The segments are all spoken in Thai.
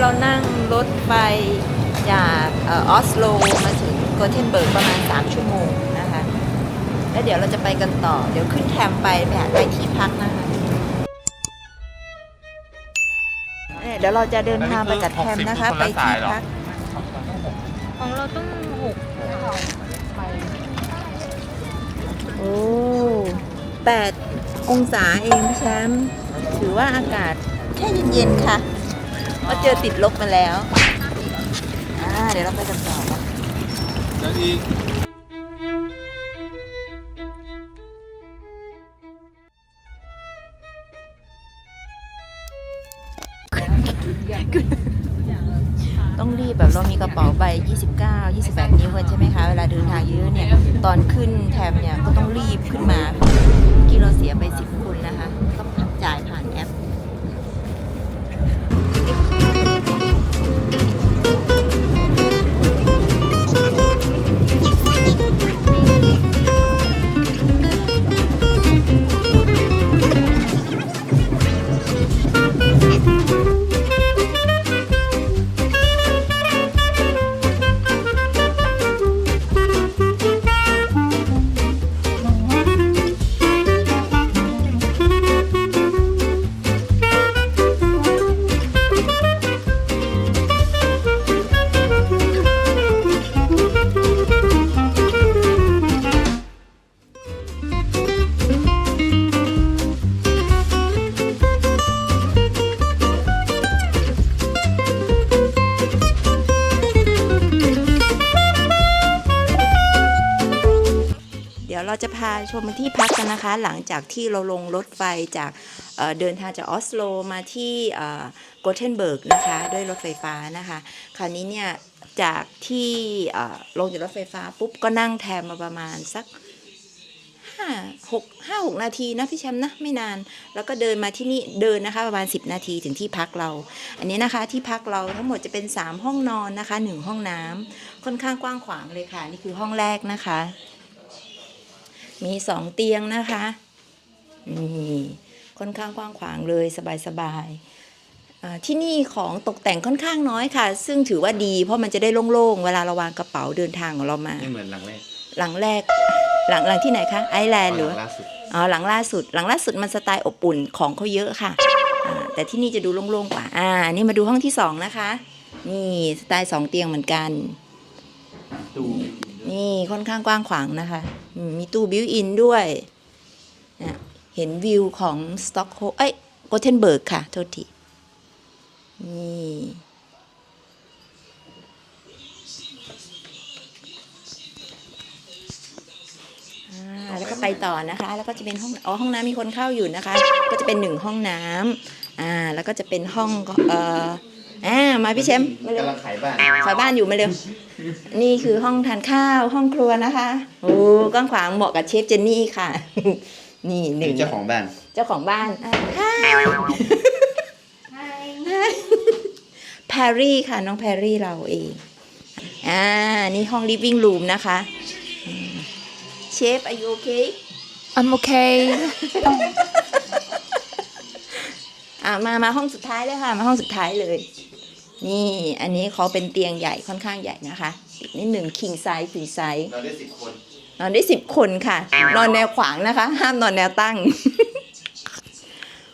เรานั่งรถไฟจากเอออสโลมาถึงโกเทนเบิร์กประมาณ 3 ชั่วโมงนะคะ แล้วเดี๋ยวเราจะไปกันต่อ เดี๋ยวขึ้นแทมไปไปหาไปที่พักนะคะเนี่ยเดี๋ยวเราจะเดินทางไปกับแทมนะคะ ไปที่พัก ของเราต้องหกไปโอ้แปดองศาเองพี่แชมป์ถือว่าอากาศแค่เย็นๆค่ะ มาเจอติดลบมาแล้วอ่าเดี๋ยวเราไปกันต่อนะแล้วอีกต้องรีบแบบเรามีกระเป๋าใบ 29 28 นิ้วกันใช่ไหมคะ เวลาเดินทางเยอะเนี่ย ตอนขึ้นแทมเนี่ย ก็ต้องรีบขึ้นมากี่เราเสียไป 10 ชมที่พักกันนะคะ หลังจากที่เราลงรถไฟจากเเดินทางจากออสโลมาที่โกเทนเบิร์กนะคะ ด้วยรถไฟฟ้านะคะ คราวนี้เนี่ยจากที่ลงจากรถไฟฟ้าปุ๊บก็นั่งแทมมาประมาณสักห้าหกห้าหกนาทีนะพี่แชมป์นะไม่นาน แล้วก็เดินมาที่นี่เดินนะคะประมาณ 10 นาทีถึงที่พักเรา อันนี้นะคะที่พักเราทั้งหมดจะเป็น 3 ห้องนอนนะคะ 1 ห้องน้ำค่อนข้างกว้างขวางเลยค่ะ นี่คือห้องแรกนะคะ มีสองเตียงนะคะนี่ค่อนข้างกว้างขวางเลยสบายๆอ่าที่นี่ของตกแต่งค่อนข้างน้อยค่ะ ซึ่งถือว่าดี เพราะมันจะได้โล่งๆ เวลาเราวางกระเป๋าเดินทางของเรามา ไม่เหมือนหลังแรก หลังแรก หลังหลังที่ไหนคะไอแลนด์หรือหลัว่างล่าสุดอ๋อหลังล่าสุด หลังล่าสุดมันสไตล์อบอุ่นของเขาเยอะค่ะอ่าแต่ที่นี่จะดูโล่งๆกว่า อ่า นี่มาดูห้องที่สองนะคะ นี่สไตล์สองเตียงเหมือนกันดู นี่ค่อนข้างกว้างขวางนะคะ มีตู้บิวอินด้วยนะเห็นวิวของสต็อกโฮเอ้ยโกเทนเบิร์กค่ะ โทษทีนี่แล้วก็ไปต่อนะคะ แล้วก็จะเป็นห้องอ๋อห้องน้ำมีคนเข้าอยู่นะคะ ก็จะเป็นหนึ่งห้องน้ำอ่าแล้วก็จะเป็นห้องเอ่อ อ่ามาพี่แชมป์มาเร็วกำลังขายบ้านขายบ้านอยู่มาเร็ว นี่คือห้องทานข้าวห้องครัวนะคะโอ้กว้างขวางเหมาะกับเชฟเจนนี่ค่ะ นี่หนึ่งเจ้าของบ้าน เจ้าของบ้านอะแพรรี่ค่ะน้องแพรรี่เราเองอ่านี่ห้อง living room นะคะอืมเชฟอายุโอเค I'm okay อ่ามามาห้องสุดท้ายเลยค่ะ มาห้องสุดท้ายเลย นี่อันนี้เขาเป็นเตียงใหญ่ค่อนข้างใหญ่นะคะอีกนิดหนึ่ง king size king size เราได้สิบคน นอนได้สิบคนค่ะ นอนแนวขวางนะคะ ห้ามนอนแนวตั้ง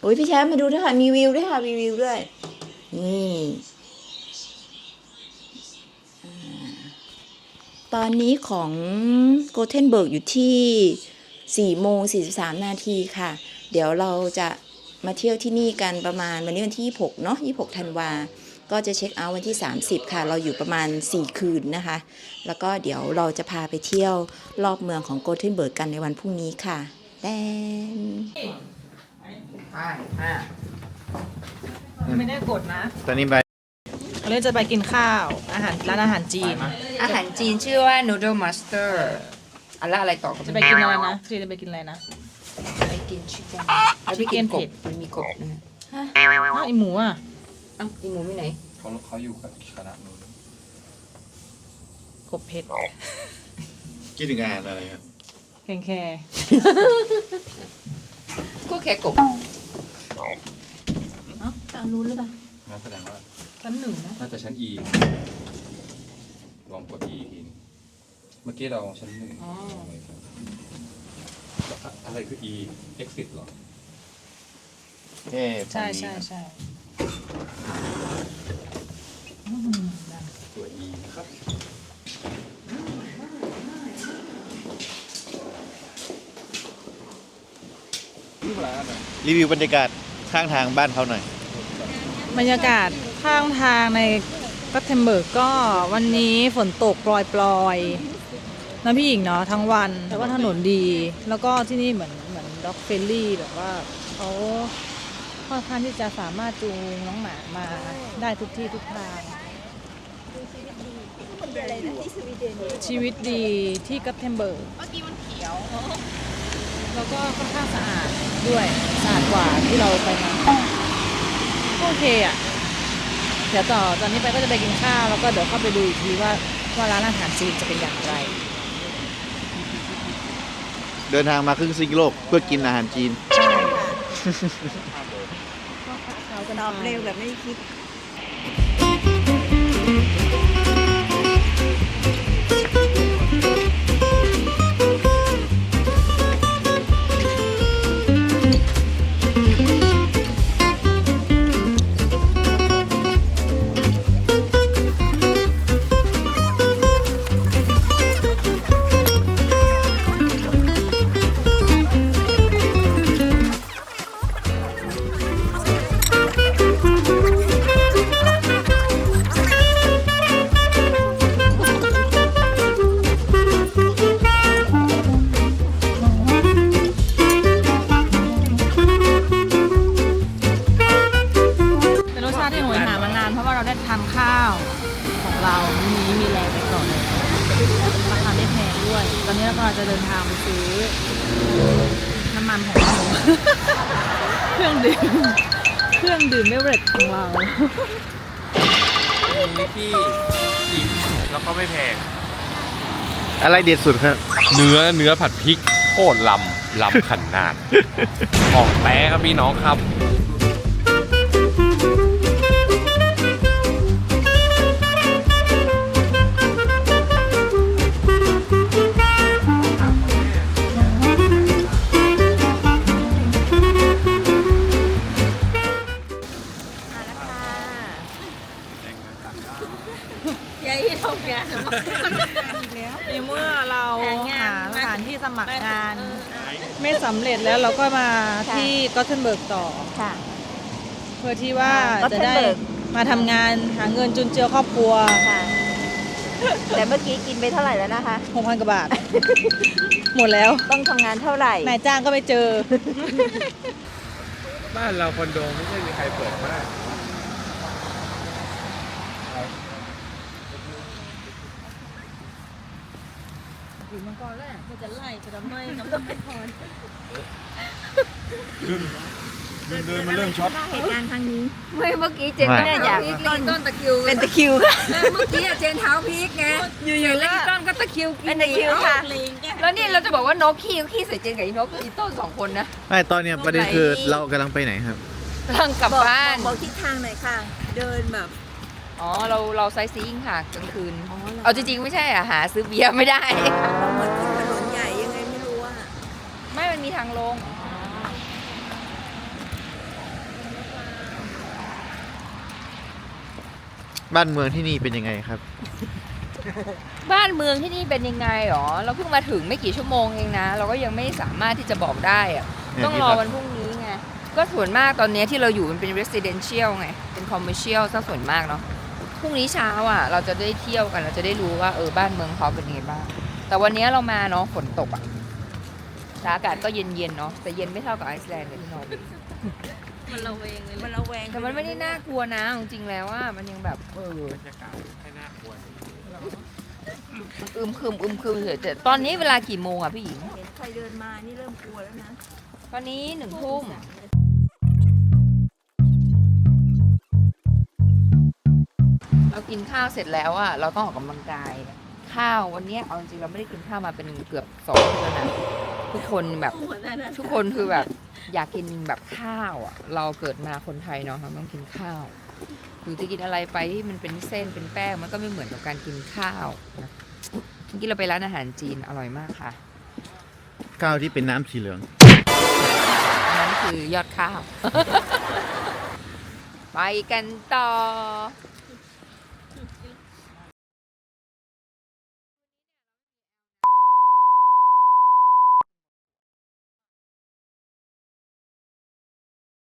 โอ้ยพี่แชมป์มาดูด้วยค่ะ มีวิวด้วยค่ะมีวิวด้วยนี่อ่าตอนนี้ของโกเทนเบิร์กอยู่ที่4โมง43 นาทีค่ะ เดี๋ยวเราจะมาเที่ยวที่นี่กันประมาณวันนี้วันที่ 26 เนาะ26 ธันวา ก็จะเช็คเอาท์วันที่ 30 ค่ะ เราอยู่ประมาณ 4 คืนนะคะ แล้วก็เดี๋ยวเราจะพาไปเที่ยวรอบเมืองของโกเทนเบิร์กกันในวันพรุ่งนี้ค่ะแดนไม่ได้กดนะ ตอนนี้ใบเราจะไปกินข้าว อาหารร้านอาหารจีน อาหารจีนชื่อว่า Noodle Master อันละอะไรต่อจะไปกินอะไรนะจีจะไปกินอะไรนะ ไปกินชิคเก้นแล้วไปกินกบ Chicken มันมีกบนะฮะอ้าวไอหมูอะเอ้าอีหมูไม่ไหนเขาเขาอยู่กับคณะนู้นกบเผ็ดคิดถึงงานอะไรครับแข่งแค่ก็แค่กบเอ้าตามรู้หรือเปล่างั้นแสดงว่าชั้นหนึ่งนะน่าจะชั้น E ลองกด E อีกทีนึงเมื่อกี้เราชั้นหนึ่งอ๋ออะอะไรคือ E exit เหรอ เอ๊ะใช่ใช่ใช่ ตัว E นะครับรีวิวบรรยากาศข้างทางบ้านเขาหน่อย บรรยากาศข้างทางในกัตเทมเบิร์กก็วันนี้ฝนตกปลอยๆนะพี่หญิงเนาะทั้งวันแต่ว่าถนนดี แล้วก็ที่นี่เหมือนเหมือนด็อกเฟลลี่แบบว่าเขา ค่อนข้างที่จะสามารถจูงน้องหมามาได้ทุกที่ทุกทางชีวิตดีที่กัตเทมเบิร์กเมื่อกี้มันเขียวแล้วก็ค่อนข้างสะอาดด้วยสะอาดกว่าที่เราไปมาก็โอเคอะเดี๋ยวต่อตอนนี้ไปก็จะไปกินข้าวแล้วก็เดี๋ยวเข้าไปดูอีกทีว่าว่าร้านอาหารจีนจะเป็นอย่างไร เดินทางมาครึ่งซีกโลกเพื่อกินอาหารจีน ตอบเร็วแบบไม่คิด เครื่องดื่ม เครื่องดื่มเบเวอเรจของเราที่อิ่มแล้วก็ไม่แพง อะไรเด็ดสุดครับ เนื้อเนื้อผัดพริกโคตรลำลำขันนาด ของแต้ครับพี่น้องครับ เมื่อเราหาสถานที่สมัครงาน ไม่สำเร็จแล้วเราก็มาที่ก็เทนเบิร์กต่อ ค่ะ เพื่อที่ว่าอ่าจะได้ Gothenburg มาทำงานหาเงินจุนเจือครอบครัวค่ะ แต่เมื่อกี้กินไปเท่าไหร่แล้วนะคะ6,000กว่าบาท หมดแล้ว ต้องทำงานเท่าไหร่นายจ้างก็ไม่เจอ บ้านเราคอนโดไม่ใช่มีใครเปิดมาก หรือมังกรแรกจะไล่จะทำไมน้ำไม่พอเดินเดินมาเริ่มช็อตเหตุการณ์ครั้งนี้ไม่เมื่อกี้เจนไม่เนี่ยอยากต้นต้นตะคริวเป็นตะคริวค่ะแล้วเมื่อกี้อะเจนเท้าพริกไงอยู่ๆแล้วอีต้นก็ตะคริวกินเป็นตะคริวค่ะแล้วนี่เราจะบอกว่านกขี้ก็ขี้ใส่เจนกับอีนกอีต้นสองคนนะไม่ตอนเนี้ยประเด็นคือเรากำลังไปไหนครับกำลังกลับบ้านบอกทิศทางหน่อยค่ะ เดินแบบอ๋อ เราเราไซซิ่งค่ะกลางคืนอ๋อเหรอเอาจริงๆ ไม่ใช่อะหาซื้อเบียร์ไม่ได้ ม่มันมีทางลง บ้านเมืองที่นี่เป็นยังไงครับ บ้านเมืองที่นี่เป็นยังไงหรอ เราเพิ่งมาถึงไม่กี่ชั่วโมงเองนะ เราก็ยังไม่สามารถที่จะบอกได้อะเนี่ยต้องที่รอพักวันพรุ่งนี้ไง ก็ส่วนมากตอนเนี้ยที่เราอยู่มันเป็น residential ไง เป็น commercial ซะส่วนมากเนาะ พรุ่งนี้เช้าอะ เราจะได้เที่ยวกัน เราจะได้รู้ว่าเออบ้านเมืองเขาเป็นยังไงบ้าง แต่วันเนี้ยเรามาเนาะฝนตกอะ แต่อากาศก็เย็นๆเนาะแต่เย็นไม่เท่ากับไอซ์แลนด์เลยที่นอร์เวย์มันระแวงเลยมันระแวงแต่มันไม่ได้น่ากลัวนะจริงๆแล้วว่ามันยังแบบเออบรรยากาศแค่น่ากลัวมันอึมครึมอึมครึมเฉยแต่ตอนนี้เวลากี่โมงอะพี่หญิง เห็นใครเดินมานี่เริ่มกลัวแล้วนะตอนนี้หนึ่งทุ่มเรากินข้าวเสร็จแล้วอะเราต้องออกกำลังกาย ข้าววันเนี้ยเอาจริงๆเราไม่ได้กินข้าวมาเป็นเกือบสองเดือนแล้วนะ ทุกคนแบบทุกคนคือแบบอยากกินแบบข้าวอะ เราเกิดมาคนไทยเนาะเราต้องกินข้าวคือจะกินอะไรไปที่มันเป็นเส้นเป็นแป้งมันก็ไม่เหมือนกับการกินข้าวนะเมื่อกี้เราไปร้านอาหารจีนอร่อยมากค่ะ ข้าวที่เป็นน้ำสีเหลืองอันนั้นคือยอดข้าว ไปกันต่อ